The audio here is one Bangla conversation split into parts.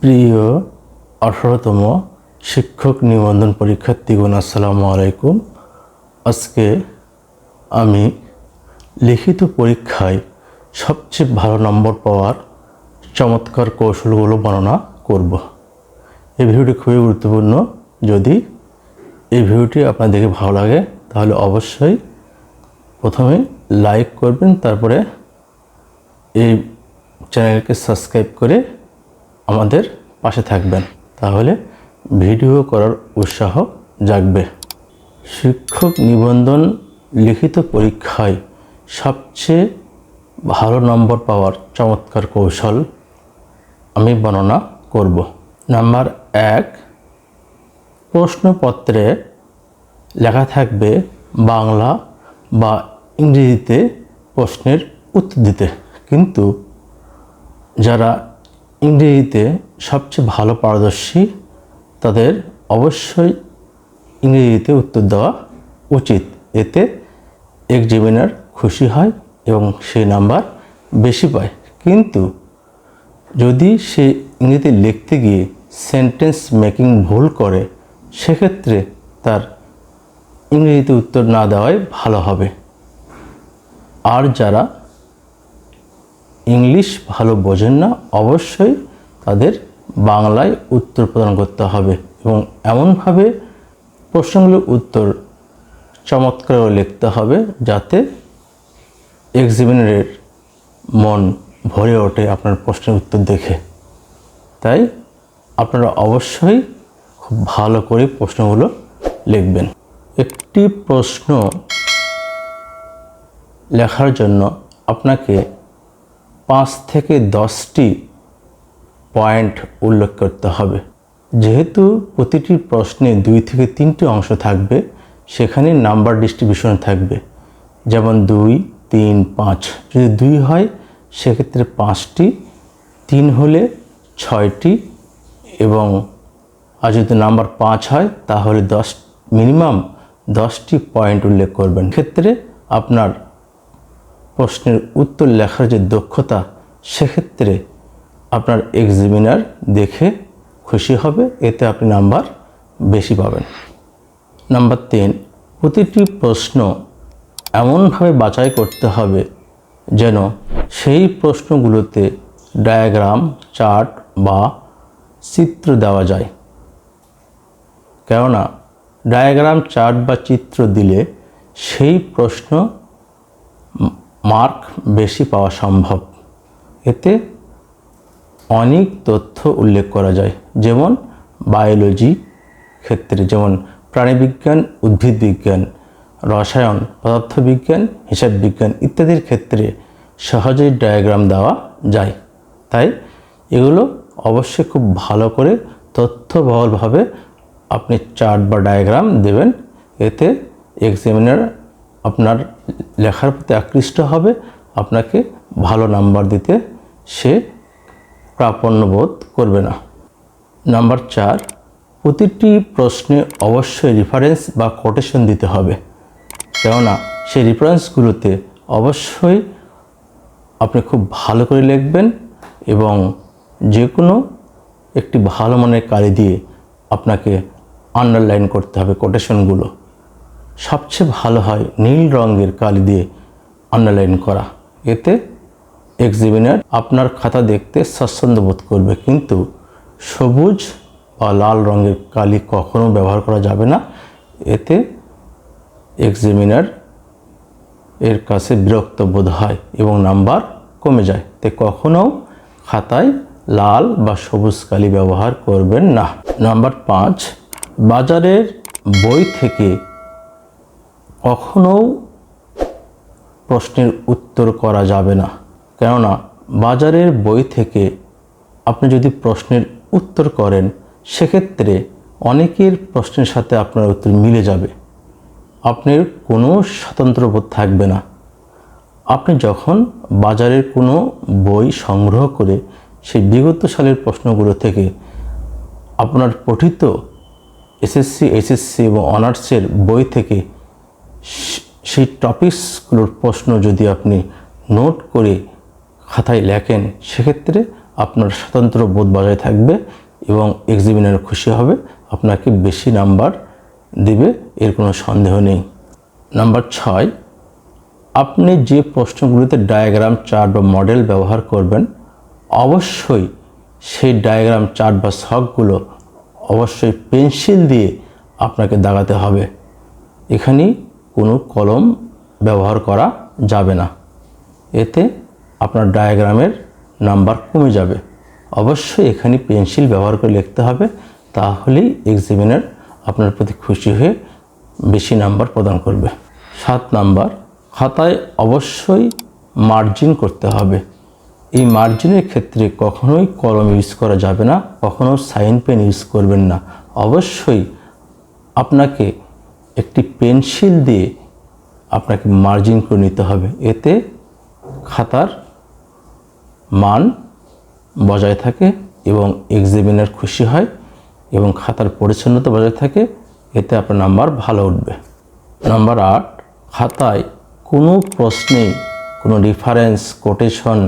প্রিয় আঠারোতম শিক্ষক নিবন্ধন পরীক্ষার্থীগণ আসসালামু আলাইকুম। আজকে আমি লিখিত পরীক্ষায় সবচেয়ে ভালো নম্বর পাওয়ার চমৎকার কৌশলগুলো বর্ণনা করব। এই ভিডিওটি খুবই গুরুত্বপূর্ণ। যদি এই ভিডিওটি আপনার দেখে ভালো লাগে, তাহলে অবশ্যই প্রথমে লাইক করবেন, তারপরে এই চ্যানেলকে সাবস্ক্রাইব করে আমাদের পাশে থাকবেন। তাহলে ভিডিও করার উৎসাহ জাগবে। শিক্ষক নিবন্ধন লিখিত পরীক্ষায় সবচেয়ে ভালো নম্বর পাওয়ার চমৎকার কৌশল আমি বর্ণনা করব। নাম্বার এক, প্রশ্নপত্রে লেখা থাকবে বাংলা বা ইংরেজিতে প্রশ্নের উত্তর দিতে। কিন্তু যারা ইংরেজিতে সবচেয়ে ভালো পারদর্শী তাদের অবশ্যই ইংরেজিতে উত্তর দেওয়া উচিত। এতে এক্সামিনার খুশি হয় এবং সেই নাম্বার বেশি পায়। কিন্তু যদি সে ইংরেজিতে লিখতে গিয়ে সেন্টেন্স মেকিং ভুল করে, সেক্ষেত্রে তার ইংরেজিতে উত্তর না দেওয়াই ভালো হবে। আর যারা ইংলিশ ভালো বোঝেন না, অবশ্যই তাদের বাংলায় উত্তর প্রদান করতে হবে এবং এমনভাবে প্রশ্নগুলোর উত্তর চমৎকার লিখতে হবে যাতে এক্সিবিনারের মন ভরে ওঠে আপনার প্রশ্নের উত্তর দেখে। তাই আপনারা অবশ্যই খুব ভালো করে প্রশ্নগুলো লিখবেন। একটি প্রশ্ন লেখার জন্য আপনাকে পাঁচ থেকে দশটি পয়েন্ট উল্লেখ করতে হবে। যেহেতু প্রতিটি প্রশ্নে দুই থেকে তিনটি অংশ থাকবে, সেখানে নাম্বার ডিস্ট্রিবিউশন থাকবে। যেমন দুই, তিন, পাঁচ। যদি দুই হয়, সেক্ষেত্রে পাঁচটি, তিন হলে ছয়টি এবং আর যদি নাম্বার পাঁচ হয়, তাহলে দশ, মিনিমাম দশটি পয়েন্ট উল্লেখ করবেন। ক্ষেত্রে আপনার প্রশ্নের উত্তর লেখার যে দক্ষতা, সেক্ষেত্রে আপনার এক্সামিনার দেখে খুশি হবে, এতে আপনি নাম্বার বেশি পাবেন। নাম্বার তিন, প্রতিটি প্রশ্ন এমনভাবে বাছাই করতে হবে যেন সেই প্রশ্নগুলোতে ডায়াগ্রাম চার্ট বা চিত্র দেওয়া যায়। কেননা ডায়াগ্রাম চার্ট বা চিত্র দিলে সেই প্রশ্ন মার্ক বেশি পাওয়া সম্ভব। এতে অনেক তথ্য উল্লেখ করা যায়, যেমন বায়োলজি ক্ষেত্রে, যেমন প্রাণীবিজ্ঞান উদ্ভিদ বিজ্ঞান রসায়ন, পদার্থবিজ্ঞান হিসাব বিজ্ঞান ইত্যাদির ক্ষেত্রে সহজেই ডায়াগ্রাম দেওয়া যায়। তাই এগুলো অবশ্যই খুব ভালো করে তথ্যবহলভাবে আপনি চার্ট বা ডায়াগ্রাম দেবেন। এতে এক্সামিনার আপনার লেখার প্রতি আকৃষ্ট হবে, আপনাকে ভালো নাম্বার দিতে সে প্রাপণ্য বোধ করবে না। নাম্বার চার, প্রতিটি প্রশ্নে অবশ্যই রেফারেন্স বা কোটেশন দিতে হবে। কেননা সেই রেফারেন্সগুলোতে অবশ্যই আপনি খুব ভালো করে লিখবেন এবং যে কোনো একটি ভালো মানের কালি দিয়ে আপনাকে আন্ডারলাইন করতে হবে কোটেশনগুলো সবচেয়ে ভালো হয় নীল রঙের কালি দিয়ে আন্ডারলাইন করা। এতে এক্সিবিনার আপনার খাতা দেখতে স্বাচ্ছন্দ্য বোধ করবে। কিন্তু সবুজ বা লাল রঙের কালি কখনো ব্যবহার করা যাবে না। এতে এক্সামিনার এর কাছে বিরক্ত বোধ হয় এবং নাম্বার কমে যায়। তাই কখনো খাতায় লাল বা সবুজ কালি ব্যবহার করবেন না। নাম্বার পাঁচ, বাজারের বই থেকে কখনও প্রশ্নের উত্তর করা যাবে না। কেননা, বাজারের বই থেকে আপনি যদি প্রশ্নের উত্তর করেন, সেক্ষেত্রে অনেকের প্রশ্নের সাথে আপনার উত্তর মিলে যাবে। আপনার কোনো স্বতন্ত্র বোধ থাকবে না। আপনি যখন বাজারের কোনো বই সংগ্রহ করে সেই বিগত সালের প্রশ্নগুলো থেকে আপনার পঠিত এসএসসি, এইচএসসি এবং অনার্সের বই থেকে সেই টপিকসগুলোর প্রশ্ন যদি আপনি নোট করে খাতায় লেখেন, সেক্ষেত্রে আপনার স্বতন্ত্র বোধ বজায় থাকবে এবং এক্সিবিনার খুশি হবে, আপনাকে বেশি নাম্বার দেবে, এর কোনো সন্দেহ নেই। নাম্বার ছয়, আপনি যে প্রশ্নগুলিতে ডায়াগ্রাম চার্ট বা মডেল ব্যবহার করবেন, অবশ্যই সেই ডায়াগ্রাম চার্ট বা শখগুলো অবশ্যই পেন্সিল দিয়ে আপনাকে দাগাতে হবে। এখানে কোনো কলম ব্যবহার করা যাবে না। এতে আপনার ডায়াগ্রামের নাম্বার কমে যাবে। অবশ্যই এখানে পেন্সিল ব্যবহার করে লিখতে হবে, তাহলেই এক্সামিনার আপনার প্রতি খুশি হয়ে বেশি নাম্বার প্রদান করবে। সাত নাম্বার, খাতায় অবশ্যই মার্জিন করতে হবে। এই মার্জিনের ক্ষেত্রে কখনোই কলম ইউজ করা যাবে না, কখনো সাইন পেন ইউজ করবেন না। অবশ্যই আপনাকে একটি পেন্সিল দিয়ে আপনাকে মার্জিন করে নিতে হবে। এতে খাতার মান বজায় থাকে এবং এক্সামিনার খুশি হয় এবং খাতার পরিচ্ছন্নতা বজায় থাকে। এতে আপনার নাম্বার ভালো উঠবে। নাম্বার আট, খাতায় কোনো প্রশ্নে কোনো রেফারেন্স কোটেশন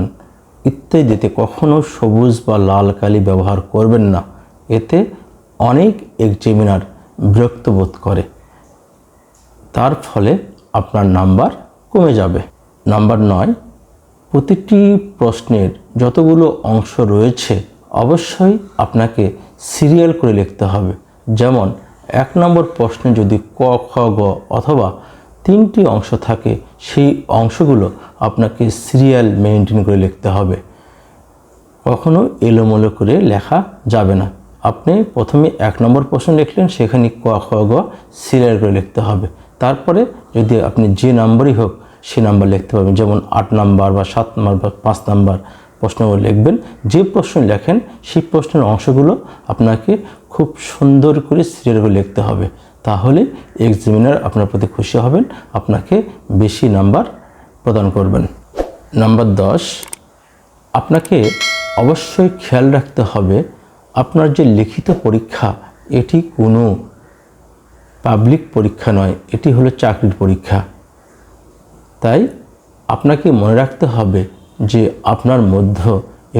ইত্যাদিতে কখনো সবুজ বা লাল কালি ব্যবহার করবেন না। এতে অনেক এক্সামিনার বিরক্ত বোধ করে। তার ফলে আপনার নাম্বার কমে যাবে। নাম্বার নয়, প্রতিটি প্রশ্নের যতগুলো অংশ রয়েছে, অবশ্যই আপনাকে সিরিয়াল করে লিখতে হবে। যেমন, এক নম্বর প্রশ্নে যদি ক, খ, গ অথবা তিনটি অংশ থাকে, সেই অংশগুলো আপনাকে সিরিয়াল মেনটেন করে লিখতে হবে। কখনো এলোমেলো করে লেখা যাবে না। আপনি প্রথমে এক নম্বর প্রশ্ন লিখলেন, সেখানে ক, খ, গ সিরিয়াল করে লিখতে হবে। তারপরে যদি আপনি যে নাম্বারই হোক, সে নাম্বার লিখতে পারবেন। যেমন আট নাম্বার বা সাত নাম্বার বা পাঁচ নাম্বার প্রশ্নগুলো লিখবেন। যে প্রশ্ন লেখেন, সেই প্রশ্নের অংশগুলো আপনাকে খুব সুন্দর করে সিরিয়াল করে লিখতে হবে। তাহলে এক্সামিনার আপনার প্রতি খুশি হবেন, আপনাকে বেশি নাম্বার প্রদান করবেন। নাম্বার দশ, আপনাকে অবশ্যই খেয়াল রাখতে হবে, আপনার যে লিখিত পরীক্ষা, এটি কোনো পাবলিক পরীক্ষা নয়, এটি হলো চাকরির পরীক্ষা। তাই আপনাকে মনে রাখতে হবে যে আপনার মধ্য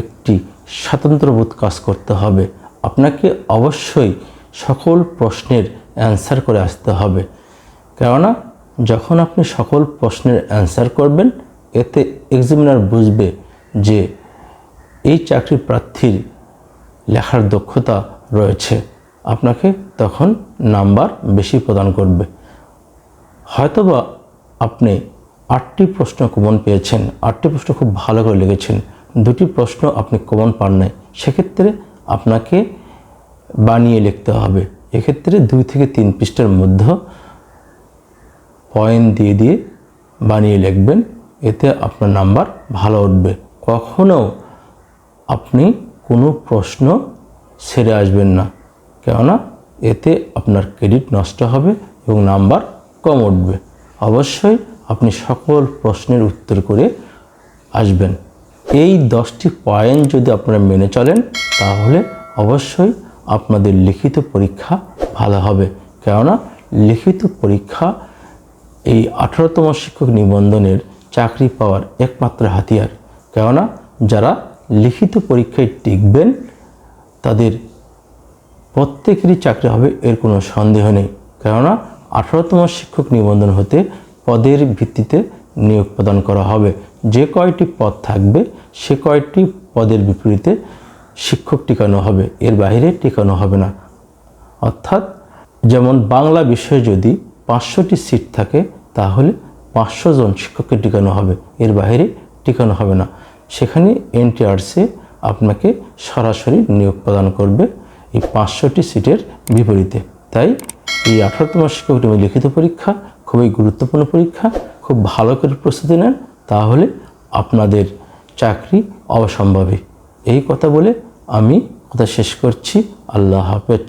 একটি স্বাতন্ত্রবোধ কাজ করতে হবে। আপনাকে অবশ্যই সকল প্রশ্নের অ্যান্সার করে আসতে হবে। কেননা, যখন আপনি সকল প্রশ্নের অ্যান্সার করবেন, এতে এক্সামিনার বুঝবে যে এই চাকরি প্রার্থীর লেখার দক্ষতা রয়েছে। আপনাকে তখন নাম্বার বেশি প্রদান করবে। হয়তোবা আপনি আটটি প্রশ্ন কমন পেয়েছেন, আটটি প্রশ্ন খুব ভালো করে লিখেছেন, দুটি প্রশ্ন আপনি কমন পান নাই, সেক্ষেত্রে আপনাকে বানিয়ে লিখতে হবে। এক্ষেত্রে দুই থেকে তিন পৃষ্ঠার মধ্যে পয়েন্ট দিয়ে দিয়ে বানিয়ে লিখবেন, এতে আপনার নাম্বার ভালো উঠবে। কখনও আপনি কোনো প্রশ্ন ছেড়ে আসবেন না। কেননা এতে আপনার ক্রেডিট নষ্ট হবে এবং নাম্বার কম উঠবে। অবশ্যই আপনি সকল প্রশ্নের উত্তর করে আসবেন। এই দশটি পয়েন্ট যদি আপনারা মেনে চলেন, তাহলে অবশ্যই আপনাদের লিখিত পরীক্ষা ভালো হবে। কেননা লিখিত পরীক্ষা এই আঠারোতম শিক্ষক নিবন্ধনের চাকরি পাওয়ার একমাত্র হাতিয়ার। কেননা যারা লিখিত পরীক্ষায় টিকবেন, তাদের প্রত্যেকেরই চাকরি হবে এর কোনো সন্দেহ নেই। কেননা আঠারোতম শিক্ষক নিবন্ধন হতে পদের ভিত্তিতে নিয়োগ প্রদান করা হবে। যে কয়টি পদ থাকবে, সে কয়টি পদের বিপরীতে শিক্ষক টিকানো হবে, এর বাইরে টিকানো হবে না। অর্থাৎ যেমন বাংলা বিষয়ে যদি পাঁচশোটি সিট থাকে, তাহলে পাঁচশো জন শিক্ষককে টিকানো হবে, এর বাইরে টিকানো হবে না। সেখানে এনটিআরসি আপনাকে সরাসরি নিয়োগ প্রদান করবে। এই পাঁচশোটি সিটের বিপরীতে। তাই এই আঠারোতম শিক্ষক নিয়োগ লিখিত পরীক্ষা খুবই গুরুত্বপূর্ণ পরীক্ষা, খুব ভালো করে প্রস্তুতি নেন, তাহলে আপনাদের চাকরি অবসম্ভাবী। এই কথা বলে আমি কথা শেষ করছি। আল্লাহ হাফেজ।